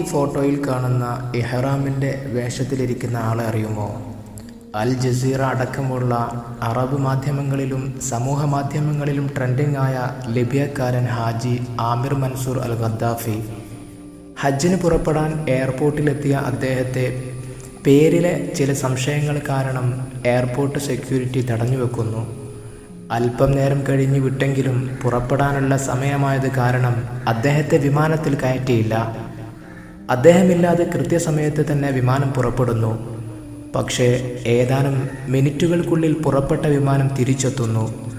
ഈ ഫോട്ടോയിൽ കാണുന്ന ഇഹ്റാമിന്റെ വേഷത്തിലിരിക്കുന്ന ആളെ അറിയുമോ? അൽ ജസീറ അടക്കമുള്ള അറബ് മാധ്യമങ്ങളിലും സമൂഹ മാധ്യമങ്ങളിലും ട്രെൻഡിംഗ് ആയ ലിബിയക്കാരൻ Haji Amir Mansour Al Gaddafi ഹജ്ജിന് പുറപ്പെടാൻ എയർപോർട്ടിലെത്തിയ അദ്ദേഹത്തെ പേരിലെ ചില സംശയങ്ങൾ കാരണം എയർപോർട്ട് സെക്യൂരിറ്റി തടഞ്ഞു വെക്കുന്നു അല്പം നേരം കഴിഞ്ഞു വിട്ടെങ്കിലും പുറപ്പെടാനുള്ള സമയമായത് കാരണം അദ്ദേഹത്തെ വിമാനത്തിൽ കയറ്റിയില്ല. അദ്ദേഹമില്ലാതെ കൃത്യസമയത്ത് തന്നെ വിമാനം പുറപ്പെടുന്നു. പക്ഷേ ഏതാനും മിനിറ്റുകൾക്കുള്ളിൽ പുറപ്പെട്ട വിമാനം തിരിച്ചെത്തുന്നു.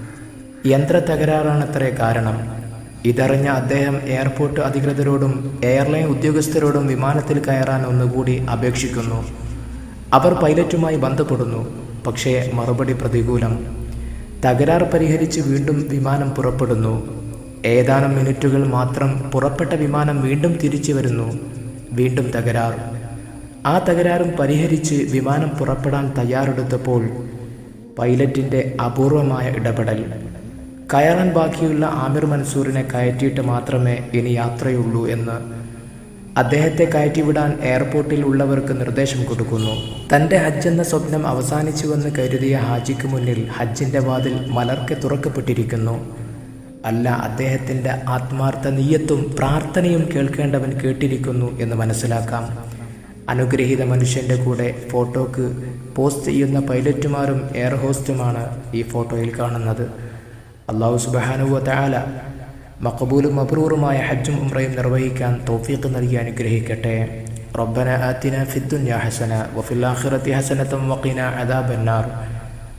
യന്ത്ര തകരാറാണത്രേ കാരണം. ഇതറിഞ്ഞ അദ്ദേഹം എയർപോർട്ട് അധികൃതരോടും എയർലൈൻ ഉദ്യോഗസ്ഥരോടും വിമാനത്തിൽ കയറാൻ ഒന്നുകൂടി അപേക്ഷിക്കുന്നു. അവർ പൈലറ്റുമായി ബന്ധപ്പെടുന്നു പക്ഷേ മറുപടി പ്രതികൂലം. തകരാർ പരിഹരിച്ച് വീണ്ടും വിമാനം പുറപ്പെടുന്നു. ഏതാനും മിനിറ്റുകൾ മാത്രം പുറപ്പെട്ട വിമാനം വീണ്ടും തിരിച്ചു വരുന്നു. വീണ്ടും തകരാർ. ആ തകരാറും പരിഹരിച്ച് വിമാനം പുറപ്പെടാൻ തയ്യാറെടുത്തപ്പോൾ പൈലറ്റിന്റെ അപൂർവമായ ഇടപെടൽ. കയറാൻ ബാക്കിയുള്ള ആമിർ മൻസൂറിനെ കയറ്റിയിട്ട് മാത്രമേ ഇനി യാത്രയുള്ളൂ എന്ന് അദ്ദേഹത്തെ കയറ്റിവിടാൻ എയർപോർട്ടിൽ ഉള്ളവർക്ക് നിർദ്ദേശം കൊടുക്കുന്നു. തന്റെ ഹജ്ജ് എന്ന സ്വപ്നം അവസാനിച്ചുവെന്ന് കരുതിയ ഹാജിക്ക് മുന്നിൽ ഹജ്ജിന്റെ വാതിൽ മലർക്കെ തുറക്കപ്പെട്ടിരിക്കുന്നു. അല്ല അദ്ദേഹത്തിന്റെ ആത്മാർത്ഥ നീയത്തും പ്രാർത്ഥനയും കേൾക്കേണ്ടവൻ കേട്ടിരിക്കുന്നു എന്ന് മനസ്സിലാക്കാം. അനുഗ്രഹീത മനുഷ്യന്റെ കൂടെ ഫോട്ടോക്ക് പോസ്റ്റ് ചെയ്യുന്ന പൈലറ്റുമാരും എയർ ഹോസ്റ്റുമാണ് ഈ ഫോട്ടോയിൽ കാണുന്നത്. അള്ളാഹു സുബാനുവ താല മക്കബൂലും അബ്രൂറുമായ ഹജ്ജും ഉംറയും നിർവഹിക്കാൻ തോഫീക്ക് നൽകി അനുഗ്രഹിക്കട്ടെ. റബ്ബന ആത്തിന ഫിദ്ദുൻ ഹസന വഫിൽ ഹസനത്തും വക്കീന അദാബന്നാർ.